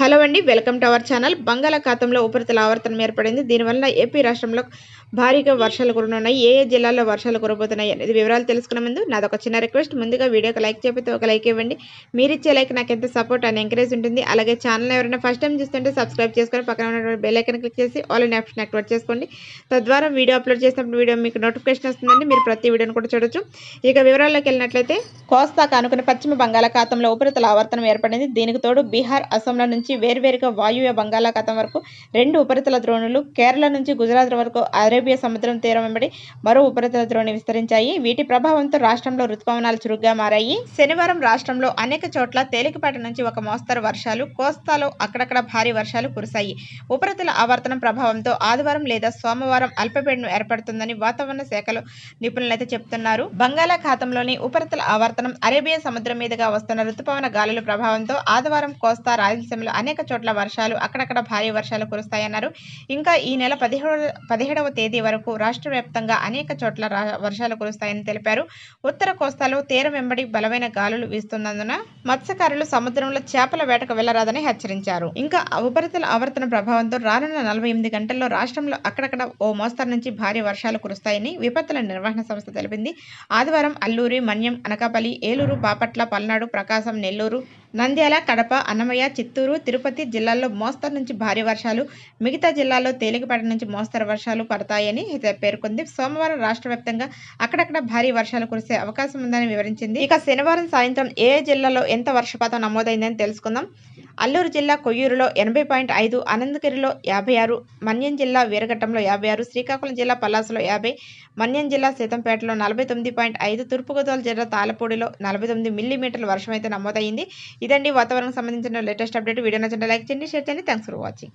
Hello అండి welcome to our channel. బంగాళాఖాతంలో ఉపరితల ఆవర్తనం ఏర్పడింది. దీనివల్ల ఏపీ రాష్ట్రంలో భారీగా వర్షాలు కురనున్నాయి ఏ ఏ జిల్లాల్లో వర్షాలు కురబోతున్నాయి అనేది వివరాలు తెలుసుకునే ముందు నాదొక చిన్న రిక్వెస్ట్. ముందుగా వీడియోకి లైక్ చెప్పితే ఒక లైక్ ఇవ్వండి. మీరు ఇచ్చే లైక్ నాకు ఎంత సపోర్ట్ అండ్ ఎంకరేజ్ ఉంటుంది. అలాగే ఛానల్ ఎవరైనా ఫస్ట్ టైం చూస్తుంటే సబ్స్క్రైబ్ చేసుకొని పక్కన ఉన్నటువంటి బెల్ ఐకన్ క్లిక్ చేసి ఆల్ ఇన్ ఆప్షన్ యాక్టివేట్ చేసుకోండి. తద్వారా వీడియో అప్లోడ్ చేసినప్పుడు వీడియో మీకు నోటిఫికేషన్ వస్తుందండి. మీరు ప్రతి వీడియోని కూడా చూడొచ్చు. ఇక వివరాల్లోకి వెళ్ళినట్లయితే కోస్తాకు అనుకున్న పశ్చిమ బంగాళాఖాతంలో ఉపరితల ఆవర్తనం ఏర్పడింది. దీనికి తోడు బీహార్ అసోంల నుంచి వేర్వేరుగా వాయువ్య బంగాళాఖాతం వరకు రెండు ఉపరితల ద్రోణులు కేరళ నుంచి గుజరాత్ వరకు అరేబియా సముద్రం తీరం వెంబడి మరో ఉపరితల ద్రోణి విస్తరించాయి. వీటి ప్రభావంతో రాష్ట్రంలో రుతుపవనాలు చురుగ్గా మారాయి. శనివారం రాష్ట్రంలో అనేక చోట్ల తేలికపాటి నుంచి ఒక మోస్తరు వర్షాలు కోస్తాలో అక్కడక్కడ భారీ వర్షాలు కురిశాయి. ఉపరితల ఆవర్తనం ప్రభావంతో ఆదివారం లేదా సోమవారం అల్పపీడనం ఏర్పడుతుందని వాతావరణ శాఖలో నిపుణులైతే చెప్తున్నారు. బంగాళాఖాతంలోని ఉపరితల ఆవర్తనం అరేబియా సముద్రం మీదుగా వస్తున్న రుతుపవన గాలుల ప్రభావంతో ఆదివారం కోస్తా రాయలసీమలో అనేక చోట్ల వర్షాలు అక్కడక్కడ భారీ వర్షాలు కురుస్తాయన్నారు. ఇంకా ఈ నెల పదిహేడు పదిహేడవ తేదీ వరకు రాష్ట్ర వ్యాప్తంగా అనేక చోట్ల రా- వర్షాలు కురుస్తాయని తెలిపారు. ఉత్తర కోస్తాలో తీరం వెంబడి బలమైన గాలులు వీస్తున్నందున మత్స్యకారులు సముద్రంలో చేపల వేటకు వెళ్ళరాదని హెచ్చరించారు. ఇంకా ఉపరితల ఆవర్తన ప్రభావంతో రానున్న నలభై ఎనిమిది గంటల్లో రాష్ట్రంలో అక్కడక్కడ ఓ మోస్తరు నుంచి భారీ వర్షాలు కురుస్తాయని విపత్తుల నిర్వహణ సంస్థ తెలిపింది. ఆదివారం అల్లూరి మన్యం అనకాపల్లి ఏలూరు బాపట్ల పల్నాడు ప్రకాశం నెల్లూరు నంద్యాల కడప అన్నమయ్య చిత్తూరు తిరుపతి జిల్లాల్లో మోస్తరు నుంచి భారీ వర్షాలు మిగతా జిల్లాల్లో తేలికపాటి నుంచి మోస్తరు వర్షాలు పడతాయని పేర్కొంది. సోమవారం రాష్ట్ర వ్యాప్తంగా అక్కడక్కడ భారీ వర్షాలు కురిసే అవకాశం ఉందని వివరించింది. ఇక శనివారం సాయంత్రం ఏ జిల్లాలో ఎంత వర్షపాతం నమోదైందని తెలుసుకుందాం. అల్లూరు జిల్లా కొయ్యూరులో ఎనభై పాయింట్ ఐదు అనంతగిరిలో యాభై ఆరు మన్యం జిల్లా వీరఘట్టంలో యాభై ఆరు శ్రీకాకుళం జిల్లా పల్లాసులో యాభై మన్యం జిల్లా సీతంపేటలో నలభై తొమ్మిది పాయింట్ ఐదు తూర్పుగోదావరి జిల్లా తాళపూడిలో నలభై తొమ్మిది మిల్లీమీటర్ల వర్షం అయితే నమోదైంది. ఇదండి వాతావరణం సంబంధించిన లేటెస్ట్ అప్డేట్ వీడియో నచ్చిన లైక్ చేయండి షేర్ చేయండి. Thanks for watching